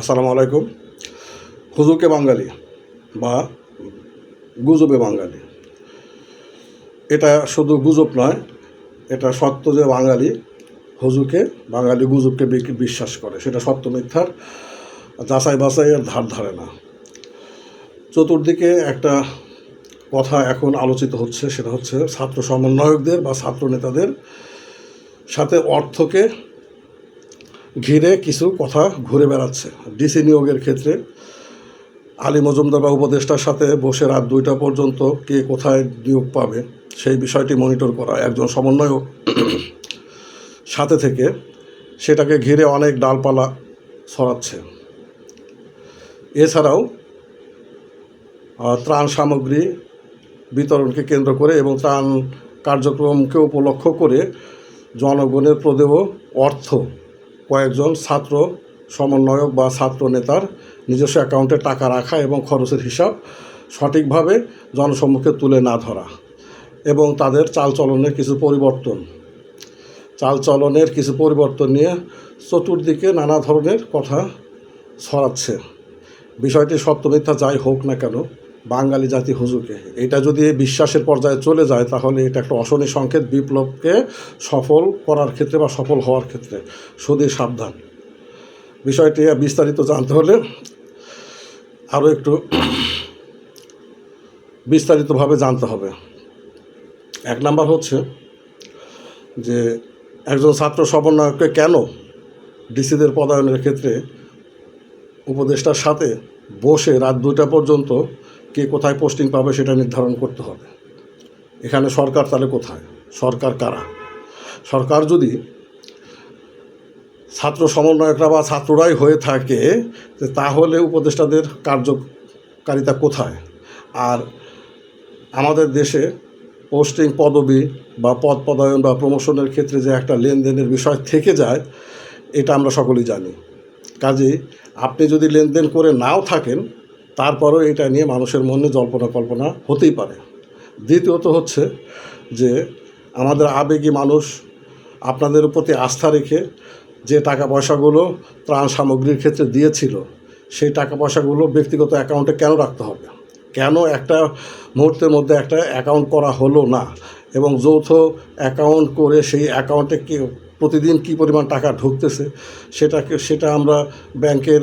আসসালামু আলাইকুম। হুজুকে বাঙালি বা গুজবে বাঙালি। এটা শুধু গুজব নয়, এটা সত্য যে বাঙালি হুজুকে বাঙালি গুজবকে বিশ্বাস করে। সেটা সত্য মিথ্যার যাচাই বাছাইয়ের ধার ধারে না। চতুর্দিকে একটা কথা এখন আলোচিত হচ্ছে, সেটা হচ্ছে ছাত্র সমন্বয়কদের বা ছাত্র নেতাদের সাথে অর্থকে ঘিরে কিছু কথা ঘুরে বেড়াচ্ছে। ডিসি নিয়োগের ক্ষেত্রে আলী মজুমদার বা উপদেষ্টার সাথে বসে রাত দুইটা পর্যন্ত কে কোথায় নিয়োগ পাবে, সেই বিষয়টি মনিটর করা একজন সমন্বয়ক সাথে থেকে সেটাকে ঘিরে অনেক ডালপালা ছড়াচ্ছে। এছাড়াও ত্রাণ সামগ্রী বিতরণকে কেন্দ্র করে এবং ত্রাণ কার্যক্রমকে উপলক্ষ করে জনগণের প্রদেয় অর্থ কয়েকজন ছাত্র সমন্বয়ক বা ছাত্র নেতার নিজস্ব অ্যাকাউন্টে টাকা রাখা এবং খরচের হিসাব সঠিকভাবে জনসম্মুখে তুলে না ধরা এবং তাদের চালচলনের কিছু পরিবর্তন। চালচলনের কিছু পরিবর্তন নিয়ে চতুর্দিকে নানা ধরনের কথা ছড়াচ্ছে। বিষয়টি সত্য মিথ্যা যাই হোক না কেন বাঙালি জাতি হুজুকে এটা যদি বিশ্বাসের পর্যায়ে চলে যায়, তাহলে এটা একটা অশনি সংকেত বিপ্লবকে সফল করার ক্ষেত্রে বা সফল হওয়ার ক্ষেত্রে। শুধু সাবধান। বিষয়টি বিস্তারিত জানতে হলে আরও একটু বিস্তারিতভাবে জানতে হবে। এক নাম্বার হচ্ছে যে একজন ছাত্র সমন্বয়ককে কেন ডিসিদের পদায়নের ক্ষেত্রে উপদেষ্টার সাথে বসে রাত দুইটা পর্যন্ত কে কোথায় পোস্টিং পাবে সেটা নির্ধারণ করতে হবে। এখানে সরকার তাহলে কোথায়? সরকার কারা? সরকার যদি ছাত্র সমন্বয়করা বা ছাত্ররাই হয়ে থাকে, তাহলে উপদেষ্টাদের কার্যকারিতা কোথায়? আর আমাদের দেশে পোস্টিং পদবি বা পদ পদায়ন বা প্রমোশনের ক্ষেত্রে যে একটা লেনদেনের বিষয় থেকে যায়, এটা আমরা সকলেই জানি। কাজেই আপনি যদি লেনদেন করে নাও থাকেন তারপরেও এটা নিয়ে মানুষের মনে জল্পনা কল্পনা হতেই পারে। দ্বিতীয়ত হচ্ছে যে আমাদের আবেগী মানুষ আপনাদের প্রতি আস্থা রেখে যে টাকা পয়সাগুলো ত্রাণ সামগ্রীর ক্ষেত্রে দিয়েছিল, সেই টাকা পয়সাগুলো ব্যক্তিগত অ্যাকাউন্টে কেন রাখতে হবে? কেন একটা মুহূর্তের মধ্যে একটা অ্যাকাউন্ট করা হলো না? এবং যৌথ অ্যাকাউন্ট করে সেই অ্যাকাউন্টে কি প্রতিদিন কী পরিমাণ টাকা ঢুকতেছে, সেটাকে, সেটা আমরা ব্যাংকের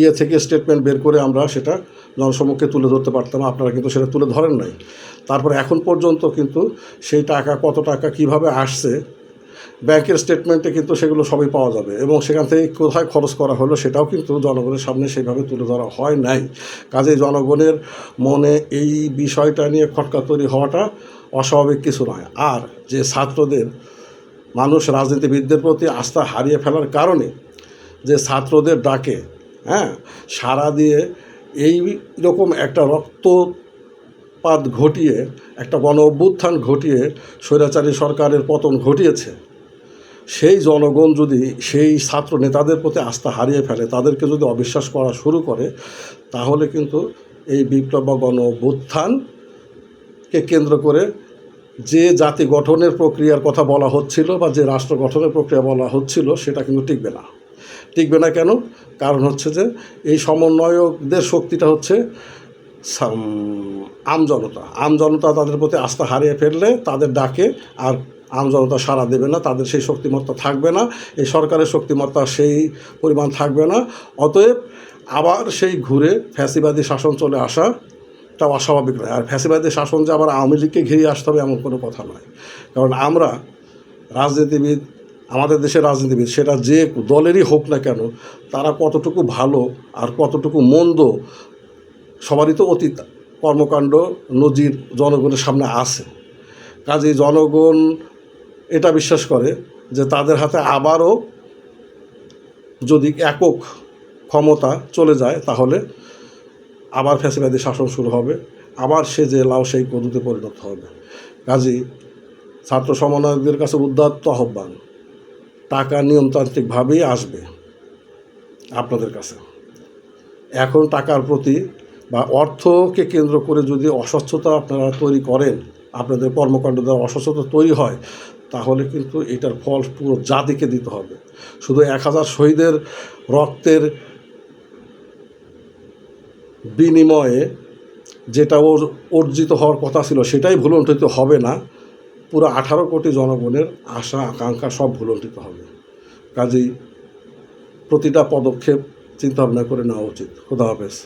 ইয়ে থেকে স্টেটমেন্ট বের করে আমরা সেটা জনসম্মুখে তুলে ধরতে পারতাম, আপনারা কিন্তু সেটা তুলে ধরেন নাই। তারপর এখন পর্যন্ত কিন্তু সেই টাকা কত টাকা কীভাবে আসছে, ব্যাংকের স্টেটমেন্টে কিন্তু সেগুলো সবই পাওয়া যাবে এবং সেখান থেকে কোথায় খরচ করা হলো সেটাও কিন্তু জনগণের সামনে সেইভাবে তুলে ধরা হয় নাই। কাজেই জনগণের মনে এই বিষয়টা নিয়ে খটকা তৈরি হওয়াটা অস্বাভাবিক কিছু নয়। আর যে ছাত্রদের, মানুষ রাজনীতিবিদদের প্রতি আস্থা হারিয়ে ফেলার কারণে যে ছাত্রদের ডাকে হ্যাঁ সারা দিয়ে এই রকম একটা রক্তপাত ঘটিয়ে, একটা গণ অভ্যুত্থান ঘটিয়ে স্বৈরাচারী সরকারের পতন ঘটিয়েছে। সেই জনগণ যদি সেই ছাত্র নেতাদের প্রতি আস্থা হারিয়ে ফেলে, তাদেরকে যদি অবিশ্বাস করা শুরু করে, তাহলে কিন্তু এই বিপ্লব বা গণ অভ্যুত্থানকে কেন্দ্র করে যে জাতি গঠনের প্রক্রিয়ার কথা বলা হচ্ছিল বা যে রাষ্ট্র গঠনের প্রক্রিয়া বলা হচ্ছিল, সেটা কিন্তু টিকবে না। টিকবে না কেন? কারণ হচ্ছে যে এই সমন্বয়কদের শক্তিটা হচ্ছে আমজনতা আমজনতা তাদের প্রতি আস্থা হারিয়ে ফেললে তাদের ডাকে আর আমজনতা সাড়া দেবে না, তাদের সেই শক্তিমত্তা থাকবে না, এই সরকারের শক্তিমত্তা সেই পরিমাণ থাকবে না। অতএব আবার সেই ঘুরে ফ্যাসিবাদী শাসন চলে আসা তা অস্বাভাবিক নয়। আর ফ্যাসিবাদী শাসন যে আবার আওয়ামী লীগকে ঘিরে আসতে হবে এমন কোনো কথা নয়। কারণ আমরা রাজনীতিবিদ আমাদের দেশের রাজনীতিবিদ, সেটা যে দলেরই হোক না কেন, তারা কতটুকু ভালো আর কতটুকু মন্দ সবারই তো অতীত। কর্মকাণ্ড নজির জনগণের সামনে আছে। কাজেই জনগণ এটা বিশ্বাস করে যে তাদের হাতে আবারও যদি একক ক্ষমতা চলে যায়, তাহলে আবার ফ্যাসিবাদী শাসন শুরু হবে, আবার সে যে লাও সেই কদুতে পরিণত হবে। কাজেই ছাত্র সমন্বয়কদের কাছে উদ্যত্ত আহ্বান। টাকা নিয়মতান্ত্রিকভাবেই আসবে আপনাদের কাছে। এখন টাকার প্রতি বা অর্থকে কেন্দ্র করে যদি অস্বচ্ছতা আপনারা তৈরি করেন, আপনাদের কর্মকাণ্ড দ্বারা অস্বচ্ছতা তৈরি হয়, তাহলে কিন্তু এটার ফল পুরো জাতিকে দিতে হবে। শুধু এক হাজার শহীদের রক্তের বিনিময়ে যেটা ওর, অর্জিত হওয়ার কথা ছিল সেটাই ভুলণ্ঠিত হবে না। পুরো আঠারো কোটি জনগণের আশা, আকাঙ্ক্ষা সব ভুলণ্ঠিত হবে। কাজেই প্রতিটা পদক্ষেপ চিন্তাভাবনা করে নেওয়া উচিত। খোদা হাফেজ।